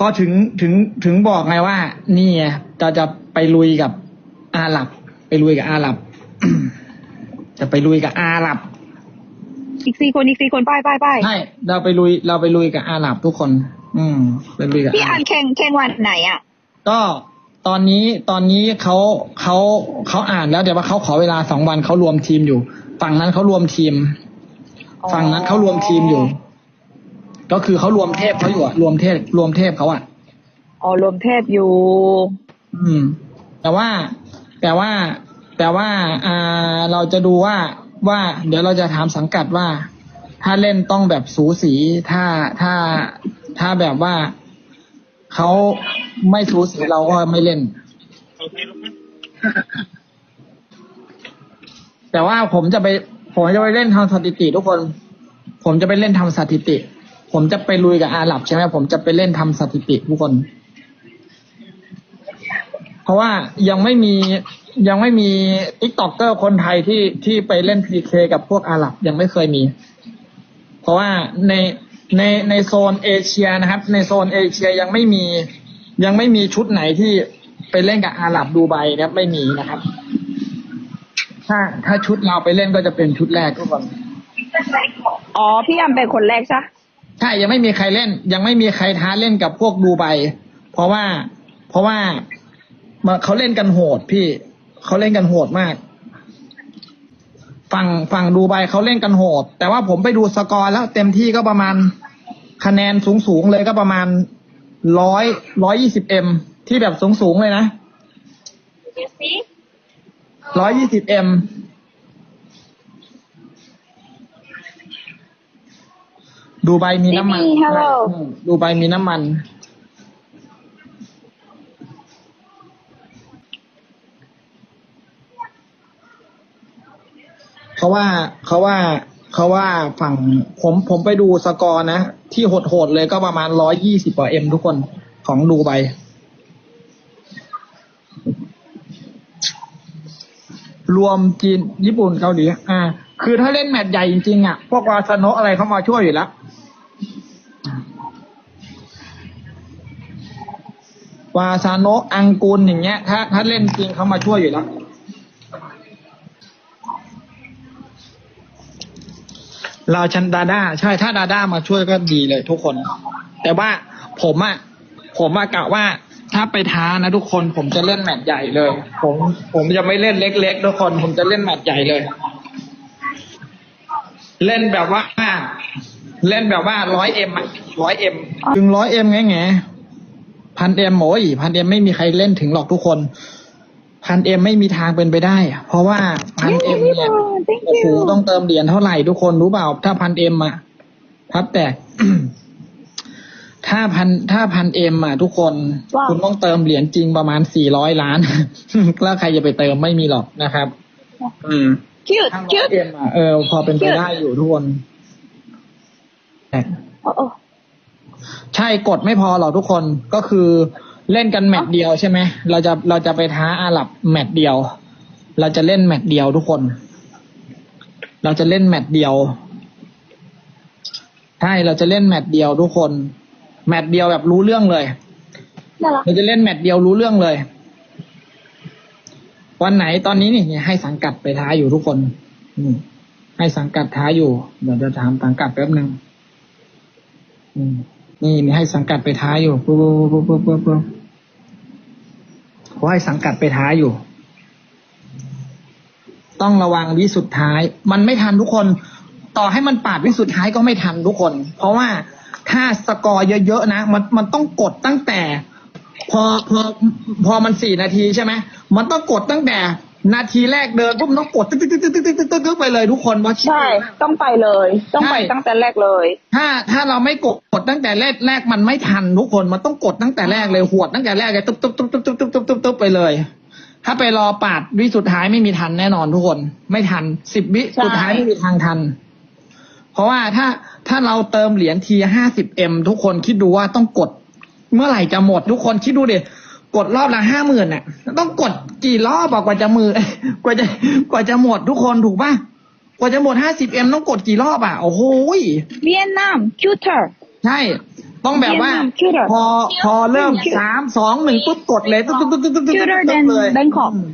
ก็ถึงถึงถึงบอกไงว่า นี่ไงจะจะไปลุยกับอาหรับ ไปลุยกับอาหรับ จะไปลุยกับอาหรับ อีกสี่คนอีกสี่คนไปไปไปใช่เราไปลุยเราไปลุยกับอาหรับทุกคน อืมไปลุยกับพี่อาหอัรับนแข่งแข่งวันไหนอะ ก็ตอนนี้ตอนนี้เขาเขาเขาอ่านแล้วแต่ว่าเขาขอเวลาสองวันเขารวมทีมอยู่ ฝั่งนั้นเขารวมทีมอ๋อฝั่งนั้นเขารวมทีมอยู่ ก็คือเขารวมเทพเขาอยู่อะรวมเทพรวมเทพเขาอะอ๋อรวมเทพอยู่ อืม แต่ว่าแต่ว่าแต่ว่าอ่าเราจะดูว่าว่า เดี๋ยวเราจะถามสังกัดว่า ถ้าเล่นต้องแบบสูสีถ้าถ้าถ้าแบบว่าเขาไม่สูสีเราก็ไม่เล่น แต่ว่าผมจะไป ผมจะไปเล่นทำสถิติทุกคน ผมจะไปเล่นทำสถิติ ผมจะไปลุยกับอาหรับใช่ไหมผมจะไปเล่นทำสถิติทุกคน เพราะว่ายังไม่มียังไม่มีติ๊กต็อกเกอร์คนไทยที่ที่ไปเล่นพีเคกับพวกอาหรับยังไม่เคยมี เพราะว่าในในในโซนเอเชียนะครับ ในโซนเอเชียยังไม่มี ยังไม่มีชุดไหนที่ไปเล่นกับอาหรับดูไบนะครับไม่มีนะครับ ถ้าถ้าชุดเราไปเล่นก็จะเป็นชุดแรกทุกคนอ๋อพี่อันเป็นคนแรกใช่ ใช่ยังไม่มีใครเล่น ยังไม่มีใครท้าเล่นกับพวกดูไบเพราะว่าเพราะว่ามาเขาเล่นกันโหดพี่เขาเล่นกันโหดมาก ฝั่งฝั่งดูไบเขาเล่นกันโหด แต่ว่าผมไปดูสกอร์แล้วเต็มที่ก็ประมาณคะแนนสูงสูงๆเลยก็ประมาณร้อยร้อยยี่สิบเอ็มที่แบบสูงสูงๆเลยนะร้อยยี่สิบเอ็ม ดูไบมีน้ำมัน Sydney, hello อืมดูไบมีน้ำมัน เขาว่าเขาว่าเขาว่าฝั่งผมผมไปดูสกอร์นะ ที่โหดๆเลยก็ประมาณร้อยยี่สิบกว่าเอ็มทุกคนของดูไบรวมจีนญี่ปุ่นเกาหลีอ่า คือถ้าเล่นแมตช์ใหญ่จริงๆอะ พวกวาซาโนะอะไรเข้ามาช่วยอยู่แล้ว วาซาโนอังกุลอย่างเงี้ย ถ้าถ้าเล่นจริงเขามาช่วยอยู่แล้วเราชันดาด้าใช่ถ้าดาด้ามาช่วยก็ดีเลยทุกคน แต่ว่าผมอะผมอะกะว่าถ้าไปท้านะทุกคนผมจะเล่นแมตช์ใหญ่เลย ผมผมจะไม่เล่นเล็กๆทุกคน ผมจะเล่นแมตช์ใหญ่เลย เล่นแบบว่าเล่นแบบว่าร้อยเอ็มอะร้อยเอ็มถึงร้อยเอ็มไงไง พันเอ็มโอ้ยพันเอ็มไม่มีใครเล่นถึงหรอกทุกคน พันเอ็มไม่มีทางเป็นไปได้เพราะว่าพันเอ็มเนี่ย thank โอ้โห you ต้องเติมเหรียญเท่าไหร่ทุกคนรู้เปล่า ถ้าพันเอ็มอะทับแต่ถ้าพันถ้าพันเอ็มอะทุกคนว้าวคุณต้องเติมเหรียญจริงประมาณสี่ร้อยล้าน แล้วใครจะไปเติมไม่มีหรอกนะครับ อืม cute ถ้าร้อย cute เอ็มอะเออพอเป็นไปได้อยู่ทุกคนแต่โอ้โอ้ ใช่กดไม่พอหรอกทุกคนก็คือเล่นกันแมตช์เดียวใช่ไหมเราจะเราจะไปท้าอาหรับแมตช์เดียว เราจะเล่นแมตช์เดียวทุกคน เราจะเล่นแมตช์เดียวใช่เราจะเล่นแมตช์เดียวทุกคน แมตช์เดียวแบบรู้เรื่องเลยน่ารักเราจะเล่นแมตช์เดียวรู้เรื่องเลย วันไหนตอนนี้นี่ให้สังกัดไปท้าอยู่ทุกคนอืมให้สังกัดท้าอยู่ เดี๋ยวจะถามสังกัดแป๊บหนึ่งอืม นี่มีให้สังกัดไปท้าอยู่ปุ๊บปุ๊บปุ๊บปุ๊บปุ๊บเขาให้สังกัดไปท้าอยู่ ต้องระวังวิสุดท้าย มันไม่ทันทุกคน ต่อให้มันปาดวิสุดท้ายก็ไม่ทันทุกคน เพราะว่าถ้าสกอร์เยอะๆนะ มันมันต้องกดตั้งแต่ พอพอพอมันสี่นาทีใช่ไหมมันต้องกดตั้งแต่ นาทีแรกเดินปุ๊บมันต้องกดตึ๊กตึ๊กตึ๊กตึ๊กตึ๊กตึ๊กตึ๊กไปเลยทุกคนเพราะใช่ ต้องไปเลย ต้องไปใช่ตั้งแต่แรกเลย ถ้าถ้าเราไม่กดกดตั้งแต่แรกแรกมันไม่ทันทุกคนมันต้องกดตั้งแต่แรกเลยหวดตั้งแต่แรกเลยตุ๊บตุ๊บตุ๊บตุ๊บตุ๊บตุ๊บตุ๊บตุ๊บตุ๊บไปเลย ถ้าไปรอปาดวิสุดท้ายไม่มีทันแน่นอนทุกคน ไม่ทันสิบวิใช่สุดท้ายไม่มีทางทัน เพราะว่าถ้าถ้าเราเติมเหรียญทีห้าสิบเอ็มทุกคนคิดดูว่าต้องกด เมื่อไหร่จะหมดทุกคนคิดดูดิ กดรอบละห้าหมื่นน่ะต้องกดกี่รอบอะกว่าจะมือกว่าจะกว่าจะหมดทุกคนถูกป่ะกว่าจะหมดห้าสิบเอ็มต้องกดกี่รอบอะโอ้โหยเวียดนาม cuter ใช่ต้องแบบว่า Cuter พอพอเริ่มสามสองหนึ่งปุ๊บกดเลยตุ๊บตุ๊บตุ๊บตุ๊บตุ๊บตุ๊บ Cuter ตุ๊บ than เลย Bangkok อืม